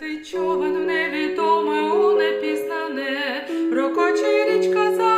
Ти човен в невідоме у непізнане, рокоче річка за.